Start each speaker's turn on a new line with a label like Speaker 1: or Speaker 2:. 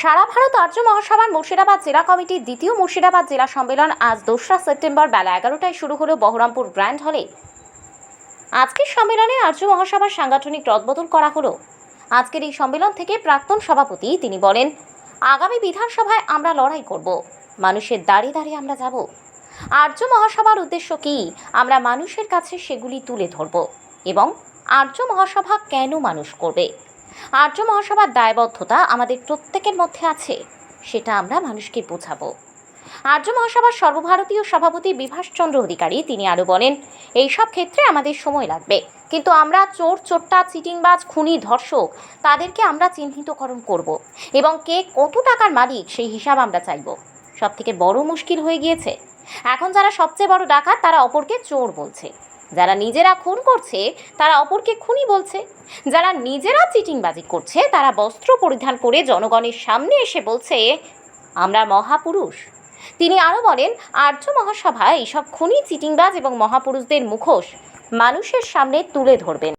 Speaker 1: সারা ভারত আর্য মহাসভার মুর্শিদাবাদ জেলা কমিটির দ্বিতীয় মুর্শিদাবাদ জেলা সম্মেলন আজ দোসরা সেপ্টেম্বর বেলা এগারোটায় শুরু হলো বহরমপুর গ্র্যান্ড হলে। আজকের সম্মেলনে আর্য মহাসভার সাংগঠনিক রদবদল করা হলো। আজকের এই সম্মেলন থেকে প্রাক্তন সভাপতি তিনি বলেন, আগামী বিধানসভায় আমরা লড়াই করব। মানুষের দাঁড়িয়ে দাঁড়িয়ে আমরা যাব। আর্য মহাসভার উদ্দেশ্য কী? আমরা মানুষের কাছে সেগুলি তুলে ধরব এবং আর্য মহাসভা কেন মানুষ করবে? আর্য মহাসভার দায়বদ্ধতা আমাদের প্রত্যেকের মধ্যে আছে, সেটা আমরা মানুষকে বোঝাবো। আর্য মহাসভার সর্বভারতীয় সভাপতি বিভাসচন্দ্র অধিকারী তিনি আরও বলেন এইসব ক্ষেত্রে আমাদের সময় লাগবে। কিন্তু আমরা চোর, চোট্টা, চিটিংবাজ, খুনি, ধর্ষক, তাদেরকে আমরা চিহ্নিতকরণ করব এবং কে কত টাকার মালিক সেই হিসাব আমরা চাইব। সব থেকে বড় মুশকিল হয়ে গিয়েছে। এখন যারা সবচেয়ে বড় ডাকাত তারা অপরকে চোর বলছে। যারা নিজেরা খুন করছে, তারা অপরকে খুনি বলছে। যারা নিজেরা চিটিংবাজি করছে, তারা বস্ত্র পরিধান করে জনগণের সামনে এসে বলছে, আমরা মহাপুরুষ। তিনি আরও বলেন, আর্য মহাসভা এইসব খুনি, চিটিংবাজ এবং মহাপুরুষদের মুখোশ মানুষের সামনে তুলে ধরবেন।